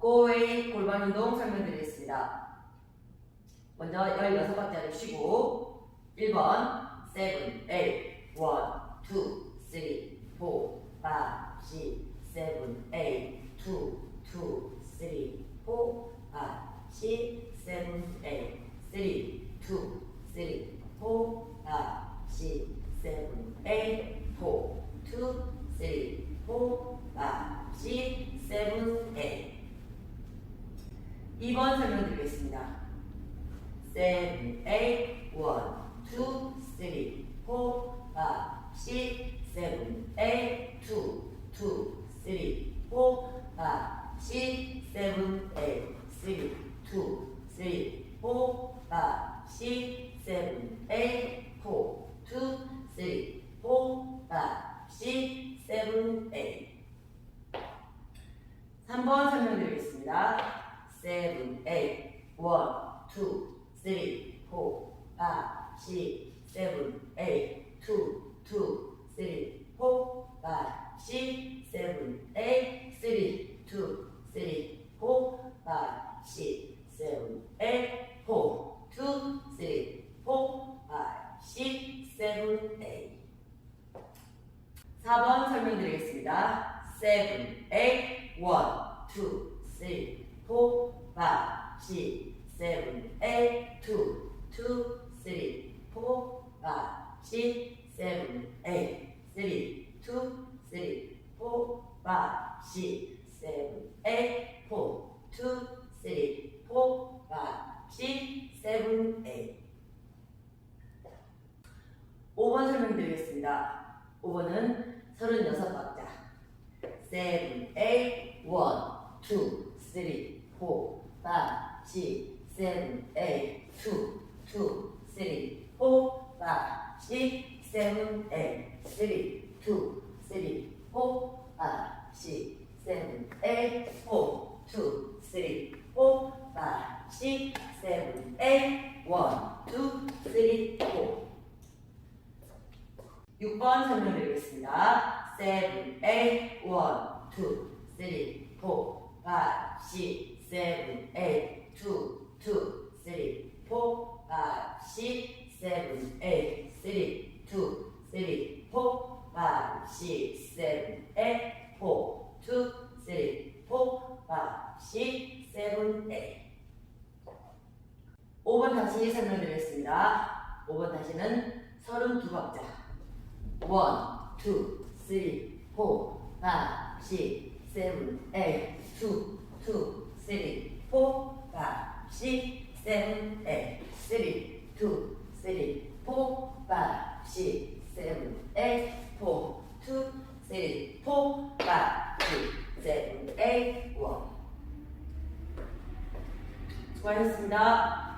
고웨이 골반 운동 설명드리겠습니다. 먼저 16번째를 쉬고 1번 7, 8, 1, 2, 3, 4, 5, 6, 7, 8, 2, 2, 3, 4, 5, 6, 7, 8, 3, 2, 3, 4, 5, 6, 7, 8, 4, 2, 3, 4, 5, 6, 7, 8 2번 설명드리겠습니다. 7, 8, 1, 2, 3, 4, 5, 6, 7, 8, 2, 2, 3, 4, 5, 6, 7, 8, 3, 2, 3, 4, 5, 6, 7, 8, 4, 2, 3, 4, 5, 6, 7, 8 3번 설명드리겠습니다. 7, 8, 1, 2, 3, 4, 5, 6, 7, 8, 2, 2, 3, 4, 5, 6, 7, 8, 3, 2, 3, 4, 5, 6, 7, 8, 4, 2, 3, 4, 5, 6, 7, 8 4번 설명드리겠습니다. 7, 8, 1, 2, 3, 4, 5, 6, 7, 8, 2, 2, 3, 4, 5, 6, 7, 8, 3, 2, 3, 4, 5, 6, 7, 8, 4, 2, 3, 4, 5, 6, 7, 8 5번 설명드리겠습니다. 5번은 36박자. 7, 8, 1, 2, 3, 4, 5, 6, 7, 8, 2, 2, 3, 4, 5, 6, 7, 8, 3, 2, 3, 4, 5, 6, 7, 8, 4, 2, 3, 4, 5, 6, 7, 8, 1, 2, 3, 4 6번 설명드리겠습니다. 7, 8, 1, 2, 3, 4, 5, 6, 7, 8, 2, 2, 3, 4, 5, 6, 7, 8, 3, 2, 3, 4, 5, 6, 7, 8, 4, 2, 3, 4, 5, 6, 7, 8 5번 다시 설명드리겠습니다. 5번 다시는 32박자. 1, 2, 3, 4, 5, 6, 7, 8, 2, 2, 3, 4, 5, 6, 7, 8, 3, 2, 3, 4, 5, 6, 7, 8, 4, 2, 3, 4, 5, 6, 7, 8, 1 수고하셨습니다.